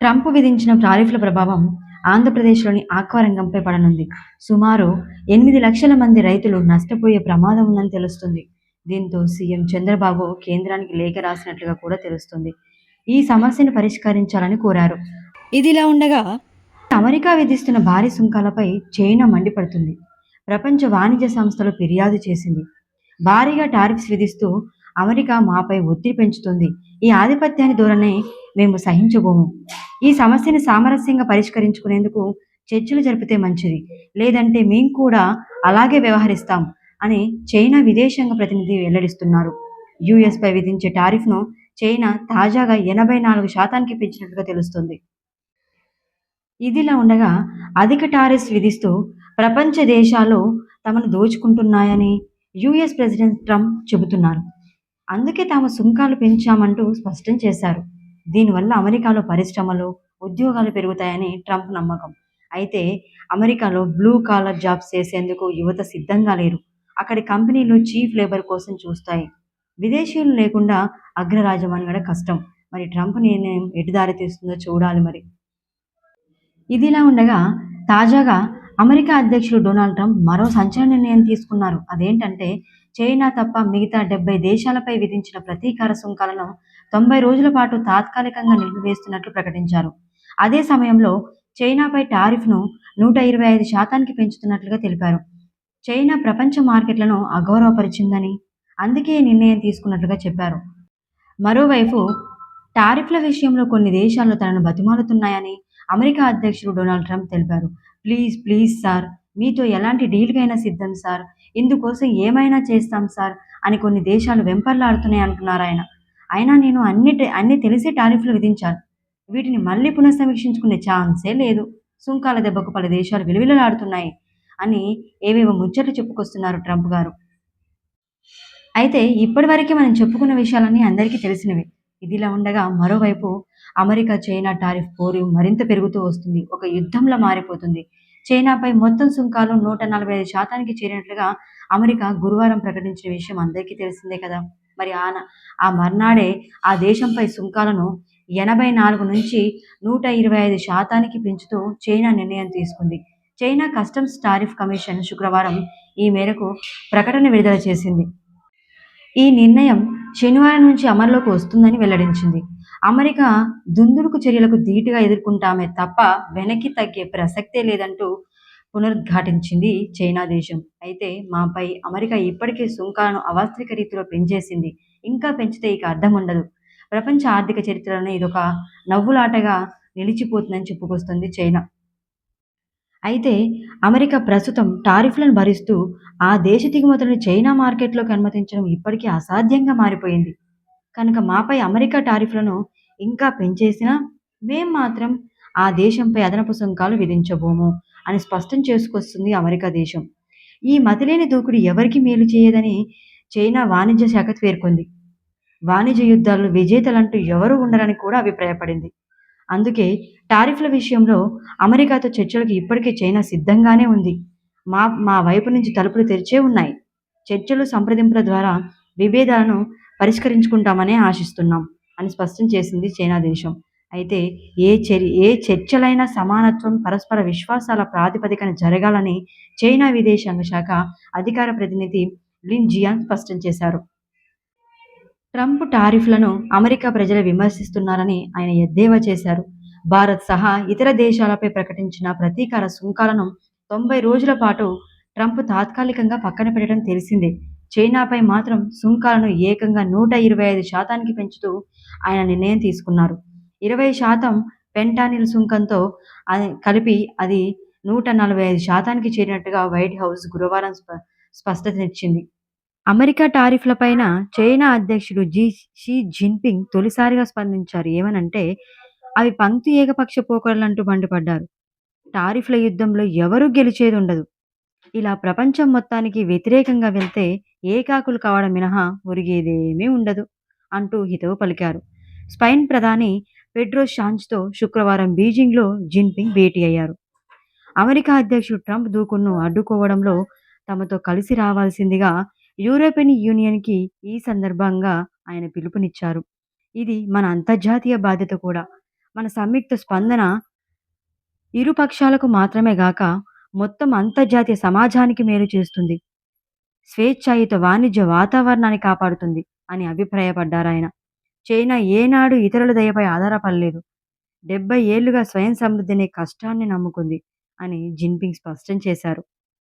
Trump విధించిన టారిఫ్ల ప్రభావం ఆంధ్రప్రదేశ్లోని ఆక్వారంగంపై పడనుంది. సుమారు ఎనిమిది లక్షల మంది రైతులు నష్టపోయే ప్రమాదం ఉందని తెలుస్తుంది. దీంతో సీఎం చంద్రబాబు కేంద్రానికి లేఖ రాసినట్లుగా కూడా తెలుస్తుంది. ఈ సమస్యను పరిష్కరించాలని కోరారు. ఇదిలా ఉండగా అమెరికా విధిస్తున్న భారీ సుంకాలపై చైనా మండిపడుతుంది. ప్రపంచ వాణిజ్య సంస్థలు ఫిర్యాదు చేసింది. భారీగా టారిఫ్స్ విధిస్తూ అమెరికా మాపై ఒత్తిడి పెంచుతుంది. ఈ ఆధిపత్యాన్ని ధోరణి మేము సహించబోము. ఈ సమస్యను సామరస్యంగా పరిష్కరించుకునేందుకు చర్చలు జరిపితే మంచిది. లేదంటే మేము కూడా అలాగే వ్యవహరిస్తాం అని చైనా విదేశాంగ ప్రతినిధి వెల్లడిస్తున్నారు. యుఎస్పై విధించే టారిఫ్ను చైనా తాజాగా ఎనభై నాలుగు శాతానికి పెంచినట్లుగా తెలుస్తుంది. ఇదిలా ఉండగా అధిక టారిఫ్స్ విధిస్తూ ప్రపంచ దేశాలు తమను దోచుకుంటున్నాయని యుఎస్ ప్రెసిడెంట్ ట్రంప్ చెబుతున్నారు. అందుకే తాము సుంకాలు పెంచామంటూ స్పష్టం చేశారు. దీనివల్ల అమెరికాలో పరిశ్రమలు ఉద్యోగాలు పెరుగుతాయని ట్రంప్ నమ్మకం. అయితే అమెరికాలో బ్లూ కాలర్ జాబ్స్ చేసేందుకు యువత సిద్ధంగా లేరు. అక్కడి కంపెనీలు చీఫ్ లేబర్ కోసం చూస్తాయి. విదేశీయులు లేకుండా అగ్రరాజ్యం అనగడ కష్టం. మరి ట్రంప్ నిర్ణయం ఎటు దారి తీస్తుందో చూడాలి మరి. ఇదిలా ఉండగా తాజాగా అమెరికా అధ్యక్షుడు డొనాల్డ్ ట్రంప్ మరో సంచలన నిర్ణయం తీసుకున్నారు. అదేంటంటే చైనా తప్ప మిగతా డెబ్బై దేశాలపై విధించిన ప్రతీకార సుంకాలను తొంభై రోజుల పాటు తాత్కాలికంగా నిలిపివేస్తున్నట్లు ప్రకటించారు. అదే సమయంలో చైనాపై టారిఫ్ను నూట ఇరవై ఐదు శాతానికి పెంచుతున్నట్లుగా తెలిపారు. చైనా ప్రపంచ మార్కెట్లను అగౌరవపరిచిందని అందుకే ఈ నిర్ణయం తీసుకున్నట్లుగా చెప్పారు. మరోవైపు టారిఫ్ల విషయంలో కొన్ని దేశాలు తనను బతిమాలుతున్నాయని అమెరికా అధ్యక్షుడు డొనాల్డ్ ట్రంప్ తెలిపారు. ప్లీజ్ ప్లీజ్ సార్ మీతో ఎలాంటి డీల్కైనా సిద్ధం సార్. ఇందుకోసం ఏమైనా చేస్తాం సార్ అని కొన్ని దేశాలు వెంపర్లాడుతున్నాయి అంటున్నారు ఆయన. అయినా నేను అన్ని అన్ని తెలిసే టారిఫ్లు విధించాను. వీటిని మళ్ళీ పునఃసమీక్షించుకునే ఛాన్సే లేదు. సుంకాల దెబ్బకు పలు దేశాలు విలువిలలాడుతున్నాయి అని ఏవేవో ముచ్చట్లు చెప్పుకొస్తున్నారు ట్రంప్ గారు. అయితే ఇప్పటివరకే మనం చెప్పుకున్న విషయాలన్నీ అందరికీ తెలిసినవి. ఇదిలా ఉండగా మరోవైపు అమెరికా చైనా టారిఫ్ పోరు మరింత పెరుగుతూ వస్తుంది. ఒక యుద్ధంలా మారిపోతుంది. చైనాపై మొత్తం సుంకాలు నూట నలభై ఐదు శాతానికి చేరినట్లుగా అమెరికా గురువారం ప్రకటించిన విషయం అందరికీ తెలిసిందే కదా. మరి ఆ ఆ మర్నాడే ఆ దేశంపై సుంకాలను ఎనభై నాలుగు నుంచి నూట ఇరవై ఐదు శాతానికి పెంచుతూ చైనా నిర్ణయం తీసుకుంది. చైనా కస్టమ్స్ టారిఫ్ కమిషన్ శుక్రవారం ఈ మేరకు ప్రకటన విడుదల చేసింది. ఈ నిర్ణయం శనివారం నుంచి అమల్లోకి వస్తుందని వెల్లడించింది. అమెరికా దుందుడుకు చర్యలకు ధీటుగా ఎదుర్కొంటామే తప్ప వెనక్కి తగ్గే ప్రసక్తే లేదంటూ పునరుద్ఘాటించింది చైనా దేశం. అయితే మాపై అమెరికా ఇప్పటికే సుంకాలను అవాస్తవిక రీతిలో పెంచేసింది. ఇంకా పెంచితే ఇక అర్థం ఉండదు. ప్రపంచ ఆర్థిక చరిత్రలోనే ఇదొక నవ్వులాటగా నిలిచిపోతుందని చెప్పుకొస్తుంది చైనా. అయితే అమెరికా ప్రస్తుతం టారిఫ్లను భరిస్తూ ఆ దేశ దిగుమతులను చైనా మార్కెట్లోకి అనుమతించడం ఇప్పటికీ అసాధ్యంగా మారిపోయింది. కనుక మాపై అమెరికా టారిఫ్లను ఇంకా పెంచేసినా మేం మాత్రం ఆ దేశంపై అదనపు సుంకాలు విధించబోము అని స్పష్టం చేసుకొస్తుంది అమెరికా దేశం. ఈ మతిలేని దూకుడు ఎవరికి మేలు చేయదని చైనా వాణిజ్య శాఖ పేర్కొంది. వాణిజ్య యుద్ధాల్లో విజేతలంటూ ఎవరు ఉండరని కూడా అభిప్రాయపడింది. అందుకే టారిఫ్ల విషయంలో అమెరికాతో చర్చలకు ఇప్పటికే చైనా సిద్ధంగానే ఉంది. మా మా వైపు నుంచి తలుపులు తెరిచే ఉన్నాయి. చర్చలు సంప్రదింపుల ద్వారా విభేదాలను పరిష్కరించుకుంటామనే ఆశిస్తున్నాం అని స్పష్టం చేసింది చైనా దేశం. అయితే ఏ చర్య ఏ చర్చలైనా సమానత్వం పరస్పర విశ్వాసాల ప్రాతిపదికన జరగాలని చైనా విదేశాంగ శాఖ అధికార ప్రతినిధి లిన్ జియాన్ స్పష్టం చేశారు. ట్రంప్ టారిఫ్లను అమెరికా ప్రజలు విమర్శిస్తున్నారని ఆయన ఎద్దేవా చేశారు. భారత్ సహా ఇతర దేశాలపై ప్రకటించిన ప్రతీకార సుంకాలను తొంభై రోజుల పాటు ట్రంప్ తాత్కాలికంగా పక్కన పెట్టడం తెలిసిందే. చైనాపై మాత్రం సుంకాలను ఏకంగా నూట ఇరవై ఐదు శాతానికి పెంచుతూ ఆయన నిర్ణయం తీసుకున్నారు. ఇరవై శాతం పెంటానిల్ సుంకంతో కలిపి అది నూట నలభై ఐదు శాతానికి చేరినట్టుగా వైట్ హౌస్ గురువారం స్పష్టతనిచ్చింది అమెరికా టారిఫ్లపైన చైనా అధ్యక్షుడు జీ షీ జిన్పింగ్ తొలిసారిగా స్పందించారు. ఏమనంటే అవి పంక్తి ఏకపక్ష పోకడలంటూ మండిపడ్డారు. టారిఫ్ల యుద్ధంలో ఎవరూ గెలిచేది ఉండదు ఇలా ప్రపంచం మొత్తానికి వ్యతిరేకంగా వెళ్తే ఏకాకులు కావడం మినహా ఒరిగేదేమీ ఉండదు అంటూ హితవు పలికారు. స్పెయిన్ ప్రధాని పెడ్రో షాంజ్తో శుక్రవారం బీజింగ్లో జిన్పింగ్ భేటీ అయ్యారు. అమెరికా అధ్యక్షుడు ట్రంప్ దూకుడును అడ్డుకోవడంలో తమతో కలిసి రావాల్సిందిగా యూరోపియన్ యూనియన్కి ఈ సందర్భంగా ఆయన పిలుపునిచ్చారు. ఇది మన అంతర్జాతీయ బాధ్యత కూడా. మన సంయుక్త స్పందన ఇరు పక్షాలకు మాత్రమే గాక మొత్తం అంతర్జాతీయ సమాజానికి మేలు చేస్తుంది. స్వేచ్ఛాయుత వాణిజ్య వాతావరణాన్ని కాపాడుతుంది అని అభిప్రాయపడ్డారు ఆయన చైనా ఏనాడు ఇతరుల దయపై ఆధారపడలేదు. డెబ్బై ఏళ్ళుగా స్వయం సమృద్ధిని కష్టాన్ని నమ్ముకుంది అని జిన్పింగ్ స్పష్టం చేశారు.